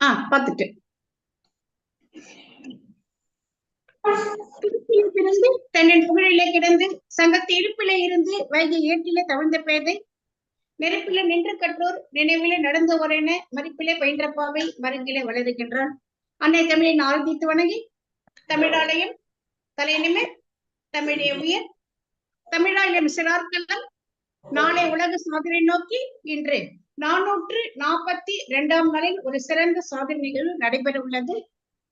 ஆ பாத்துட்டேன் பிறந்து தன்னின் புகழிலே கிடந்து சங்கத்து இருப்பிலே இருந்து வைகை ஏட்டிலே தவிழ்ந்த பேதை நெருப்பில நின்று கற்றோர் நினைவிலே நடந்தவர் என மதிப்பிலே பயின்ற பாவை மருங்கிலே வளருகின்றான். அன்னை தமிழின் ஆரம்பித்து வணங்கி தமிழாலயம் தலையினமே தமிழே உயர் தமிழாலயம் சிறார்கள்லாம் நாளை உலக சாதனை நோக்கி இன்று நானூற்று நாற்பத்தி இரண்டாம் நாளில் ஒரு சிறந்த சாதனை நிகழ்வு நடைபெற உள்ளது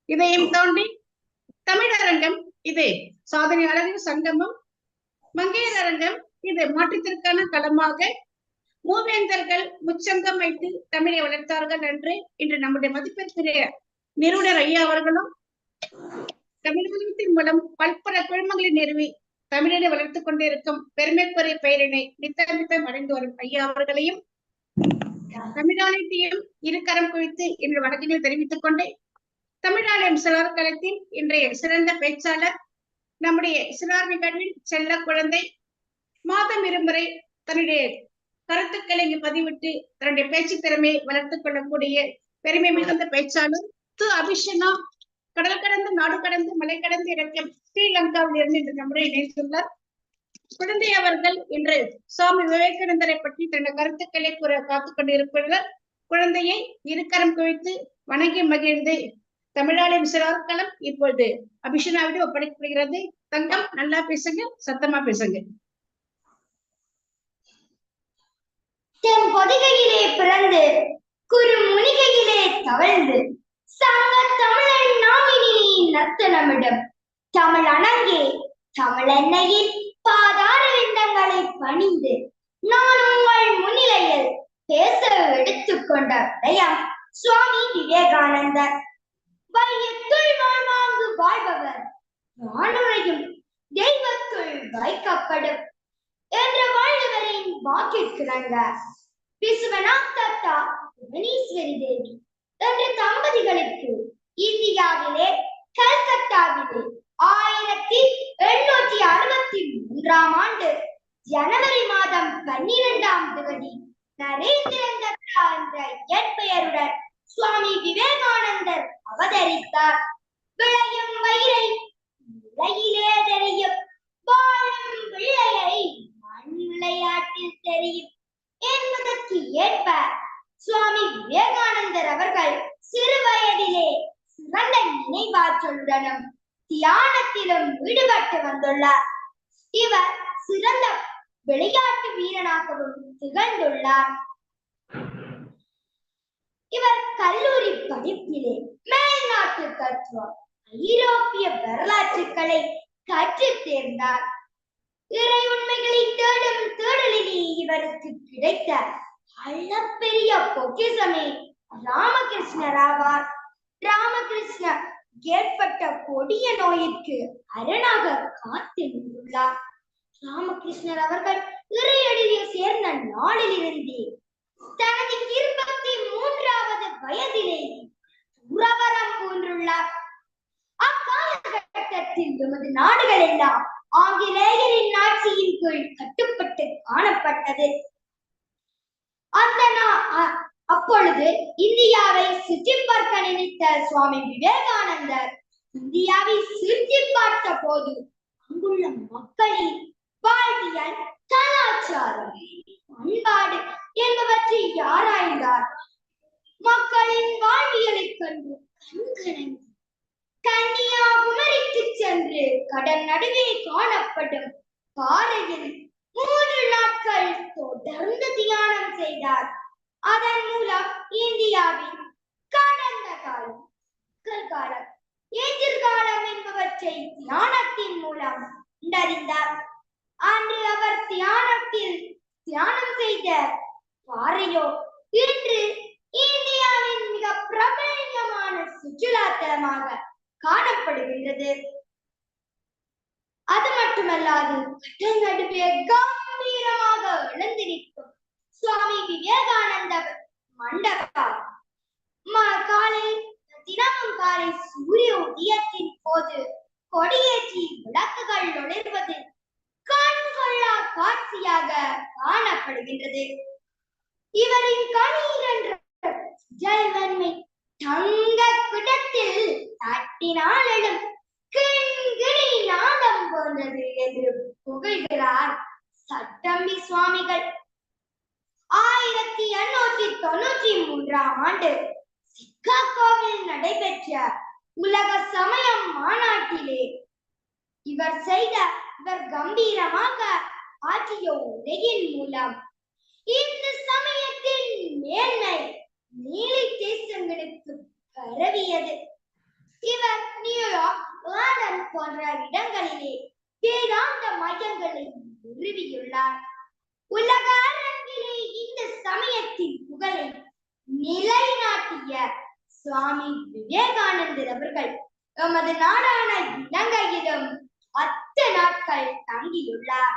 இதையும் தாண்டி தமிழரங்கம் இது சாதனையாளர்கள் சங்கமம். மங்கையர் அரங்கம் இது மாற்றத்திற்கான களமாக. மூவேந்தர்கள் முச்சங்கம் வைத்து தமிழை வளர்த்தார்கள் என்று இன்று நம்முடைய மதிப்பிற்குரிய நிறுவனர் ஐயா அவர்களும் தமிழகத்தின் மூலம் பல்பல குழுமங்களை நிறுவி தமிழனை வளர்த்துக் கொண்டிருக்கும் பெருமைக்குரிய பெயரினை நித்தம் நித்தம் அடைந்து வரும் ஐயா அவர்களையும் தமிழாலயத்தையும் இருக்கரம் குறித்து இன்று வணக்கங்களை தெரிவித்துக் கொண்டே தமிழாலயம் சிறார் களத்தில் இன்றைய சிறந்த பேச்சாளர் நம்முடைய சிறார் நிகழ்வில் செல்ல குழந்தை மாதம் இருமுறை தன்னுடைய கருத்துக்களை இங்கு பதிவிட்டு தன்னுடைய பேச்சு திறமையை வளர்த்துக் கொள்ளக்கூடிய பெருமை மிகுந்த பேச்சாளர் து. அபிஷனா கடல் கடந்து நாடு கடந்து மலை கடந்து இறக்கம் ஸ்ரீலங்காவில் இருந்து இன்று நம்முடைய இணைந்துள்ளார். குழந்தை அவர்கள் இன்று சுவாமி விவேகானந்தரை பற்றி தனது கருத்துக்களை கூற காத்துக் கொண்டிருப்பவர்கள் குழந்தையை இருக்கரம் குவித்து வணங்கி மகிழ்ந்து தமிழாளி சிறார்களம் இப்பொழுது அபிஷனாவிடம் ஒப்படைக்கப்படுகிறது. தங்கம் நல்லா பேசுங்க சத்தமா பேசுங்க. தென் பொதிகையிலே பிறந்து குறு முனிகையிலே தவழ்ந்து சங்க தமிழன் நாமினிலே நத்தனமிடம் தமிழ் அணங்கே தமிழெண்ணையில் பாதார விந்தங்களை பணிந்து நான் உங்கள் முன்னிலையில் பேச எடுத்துக்கொண்ட விடயம் சுவாமி விவேகானந்தர். வையத்துள் வாழ்வாங்கு வாழ்பவர். வானுரையும் தெய்வத்துள் வைக்கப்படும் என்ற வாழ்வரின் வாக்கிற்கிணங்க விஸ்வநாத் தத்தா புவனேஸ்வரி தேவி என்ற தம்பதிகளுக்கு இந்தியாவிலே கல்கத்தாவிலே ஆயிரத்தி எண்ணூற்றி அறுபத்தி மூன்றாம் ஆண்டு ஜனவரி மாதம் பன்னிரெண்டாம் தேதி நரேந்திரன் என்ற இயற்பெயருடன் சுவாமி விவேகானந்தர் அவதரித்தார். விளையும் வயிறை உலகிலே தெரியும் வாழும் பிள்ளையை மண் விளையாட்டில் தெரியும் என்பதற்கு ஏற்ப சுவாமி விவேகானந்தர் அவர்கள் சிறு வயதிலே சிறந்த நினைவாற்றலுடனும் தியானத்திலும் ஈடுபட்டு வந்துள்ளார். இவர் சிறந்த விளையாட்டு வீரனாகவும் திகழ்ந்துள்ளார். இவர் கல்லூரி படிப்பிலே மேல்நாட்டு தத்துவம் ஐரோப்பிய வரலாற்றுக்களை கற்று தேர்ந்தார். இறை உண்மைகளை தேடும் தேடலிலே இவருக்கு கிடைத்த அளப்பெரிய பொக்கிசமே ராமகிருஷ்ணர் ஆவார். ராமகிருஷ்ணர் ஏற்பட்ட கொடிய நோயிற்கு அரணாக காத்து நின்றுள்ளார். ராமகிருஷ்ணர் அவர்கள் இறையடியை சேர்ந்த நாளிலிருந்தே தனது இருபத்தி மூன்றாவது வயதிலே துறவரம் போன்றுள்ளார். அக்காலகட்டத்தில் எமது நாடுகள் எல்லாம் ஆங்கிலேயரின் ஆட்சியின் கீழ் கட்டுப்பட்டு காணப்பட்டது. அந்த நா- அ- அப்பொழுது இந்தியாவை சுற்றி பார்க்க நினைத்த சுவாமி விவேகானந்தர் இந்தியாவை சுற்றி பார்த்த போது அங்குள்ள மக்களின் வாழ்வியல் கலாச்சாரம் பண்பாடு என்பவற்றை ஆராய்ந்தார். மக்களின் வாழ்வியலைக் கண்டு கண்கணங்கி கன்னியாகுமரிக்கு சென்று கடல் நடுவே காணப்படும் பாறையில் மூன்று நாட்கள் தொடர்ந்து தியானம் செய்தார். அதன் மூலம் இந்தியாவின் கடந்த காலம் கற்காலம் எதிர்காலம் என்பவற்றை தியானத்தின் மூலம் கண்டறிந்தார். அன்று அவர் தியானத்தில் தியானம் செய்த பாறையோ இன்று இந்தியாவின் மிக பிரபலமான சுற்றுலா தலமாக காணப்படுகின்றது. அது மட்டுமல்லாது கடல் நடுவே கம்பீரமாக எழுந்து நிற்கும் சுவாமி விவேகானந்த மண்டபம். காலை தினமும் காலை சூரிய உதயத்தின் போது கொடியேற்றி விளக்குகள் ஒளிர்வது கண்கொள்ளா காட்சியாக காணப்படுகின்றது. இவரின் கணீர் என்ற ஜல்வன்மை தங்க குடத்தில் தட்டினால் எழும் கிண்கிணி நாதம் போன்றது என்று புகழ்கிறார் சட்டம்பி சுவாமிகள் ஆயிரத்தி எண்ணூற்றி இருபத்தி மூன்றாம் ஆண்டு சிக்காகோவில் நடைபெற்ற உலக சமயம் மாநாட்டிலே இவர் செய்த இவர் கம்பீரமாக ஆற்றிய உரையின் மூலம் இந்த சமயத்தின் மேன்மை சுவாமி விவேகானந்தர் அவர்கள் எமது நாடான இலங்கையிலும் பத்து நாட்கள் தங்கியுள்ளார்.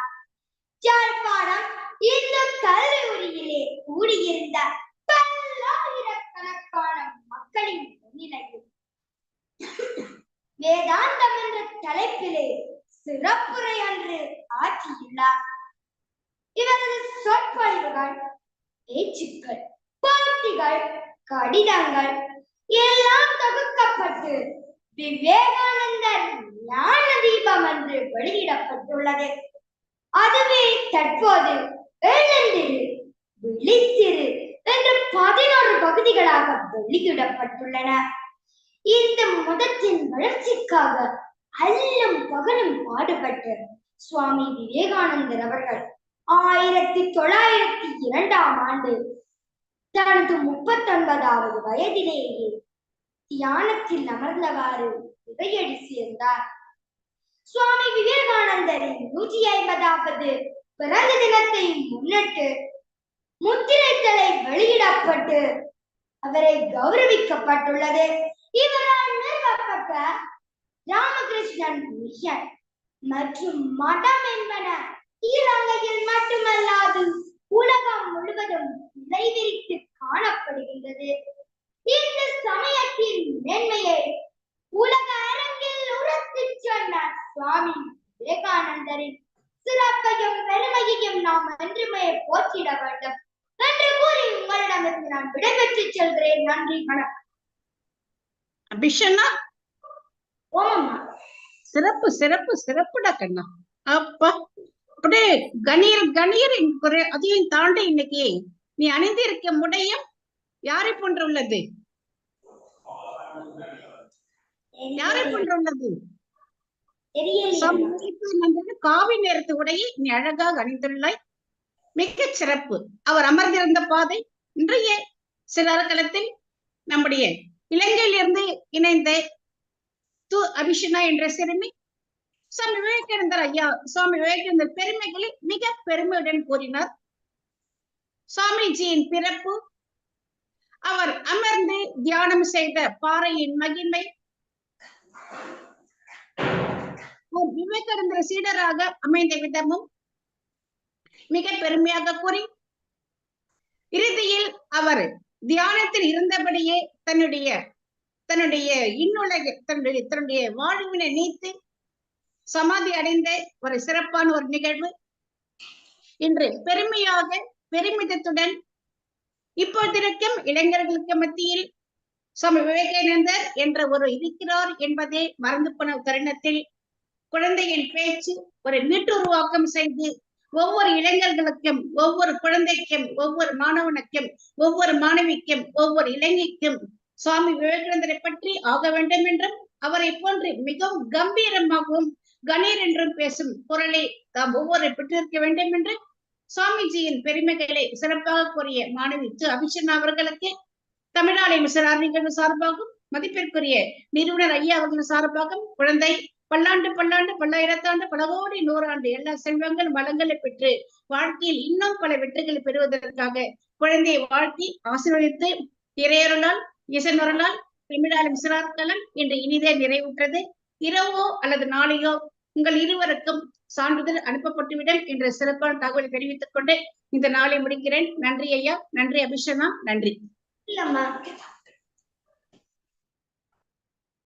யாழ்ப்பாணம் இந்து கல்லூரியிலே கூடியிருந்த பல்லாயிரக்கணக்கான மக்களின் முன்னிலையில் வேதாந்தம் என்ற தலைப்பிலே சிறப்புரை அன்று ஆற்றியுள்ளார். இவரது சொற்பொழிவுகள் பேச்சுக்கள் போட்டிகள் கடிதங்கள் எல்லாம் தொகுக்கப்பட்டு விவேகானந்தர் ஞான தீபம் என்று வெளியிடப்பட்டுள்ளது. அதுவே தற்போது எழுந்திரு விழித்திரு என்று பதினோரு பகுதிகளாக வெளியிடப்பட்டுள்ளன. இந்த மதத்தின் வளர்ச்சிக்காக அல்லும் பகலும் பாடுபட்டு சுவாமி விவேகானந்தர் அவர்கள் ஆயிரத்தி தொள்ளாயிரத்தி இரண்டாம் ஆண்டு தனது முப்பத்தொன்பதாவது வயதிலேயே தியானத்தில் அமர்ந்தவாறு இறையடி சேர்ந்தார். சுவாமி விவேகானந்தரின் நூற்றி ஐம்பதாவது பிறந்த தினத்தை முன்னிட்டு முத்திரைத்தலை வெளியிடப்பட்டு அவரை கௌரவிக்கப்பட்டுள்ளது. இவரால் நிறுவப்பட்ட ராமகிருஷ்ணன் மிஷன் மற்றும் மதம் என்பன இலங்கையில் மட்டுமல்லாது உலகம் முழுவதும் நிறைவிரித்து காணப்படுகின்றது. இந்த சமயத்தின் மேன்மையை உலக அரங்கில் உரத்துச் சொன்ன சுவாமி விவேகானந்தரின் சிறப்பையும் பெருமையையும் நாம் என்றுமே போற்றிட வேண்டும் என்று கூறி உங்களிடமிருந்து நான் விடைபெற்று செல்கிறேன். நன்றி வணக்கம். அபிஷன்னா ஓமம்மா சிறப்பு சிறப்பு சிறப்புடா கண்ணா. அப்பா. அப்படியே கணீர் கணீர் குறை அதையும் தாண்டி இன்னைக்கு நீ அணிந்திருக்க முடையும் யாரை போன்று உள்ளது யாரை போன்று உள்ளது காவி நேரத்து உடையை நீ அழகாக அணிந்துள்ளாய். மிக சிறப்பு. அவர் அமர்ந்திருந்த பாதை இன்றைய சிலர்களத்தில் நம்முடைய இலங்கையிலிருந்து இணைந்த து அபிஷனா என்ற சிறுமி சுவாமி விவேகானந்தர் ஐயா சுவாமி விவேகானந்தர் பெருமைகளை மிக பெருமையுடன் கூறினார். சுவாமிஜியின் பிறப்பு அவர் அமர்ந்து தியானம் செய்த பாறையின் மகிமை விவேகானந்தர் சீடராக அமைந்த விதமும் மிக பெருமையாக கூறி இறுதியில் அவர் தியானத்தில் இருந்தபடியே தன்னுடைய தன்னுடைய இன்னுலக தன்னுடைய தன்னுடைய வாழ்வினை நீத்து சமாதி அடைந்த ஒரு சிறப்பான ஒரு நிகழ்வு. இன்று பெருமையாக பெருமிதத்துடன் இப்போதிருக்கும் இளைஞர்களுக்கு மத்தியில் சுவாமி விவேகானந்தர் என்ற ஒரு இருக்கிறார் என்பதை மறந்து போன தருணத்தில் குழந்தையின் பேச்சு ஒரு மீட்டுருவாக்கம் செய்து ஒவ்வொரு இளைஞர்களுக்கும் ஒவ்வொரு குழந்தைக்கும் ஒவ்வொரு மாணவனுக்கும் ஒவ்வொரு மாணவிக்கும் ஒவ்வொரு இளைஞக்கும் சுவாமி விவேகானந்தரை பற்றி ஆக வேண்டும் என்றும் அவரை போன்று மிகவும் கம்பீரமாகவும் கணீர் என்றும் பேசும் குரலை தாம் ஒவ்வொரு பெற்றிருக்க வேண்டும் என்று சுவாமிஜியின் பெருமைகளை சிறப்பாக கூறிய மாணவி து. அபிஷன் அவர்களுக்கு தமிழ்நாடு மிசரார் நிகழ்வு சார்பாகவும் மதிப்பிற்குரிய நிறுவனர் ஐயா அவர்கள் சார்பாகவும் குழந்தை பல்லாண்டு பல்லாண்டு பல்லாயிரத்தாண்டு பல கோடி நூறாண்டு எல்லா செல்வங்கள் வளங்களை பெற்று வாழ்க்கையில் இன்னும் பல வெற்றிகளை பெறுவதற்காக குழந்தையை வாழ்த்தி ஆசீர்வதித்து இறையருளால் இசைநொருளால் தமிழாலும் சிறார்களம் என்று இனிதே நிறைவுற்றது. இரவோ அல்லது நாளையோ உங்கள் இருவருக்கும் சான்றிதழ் அனுப்பப்பட்டுவிடும் என்ற சிறப்பான தகவல் தெரிவித்துக் கொண்டு இந்த நாளை முடிக்கிறேன். நன்றி ஐயா. நன்றி அபிஷனா நன்றி. இல்லம்மா.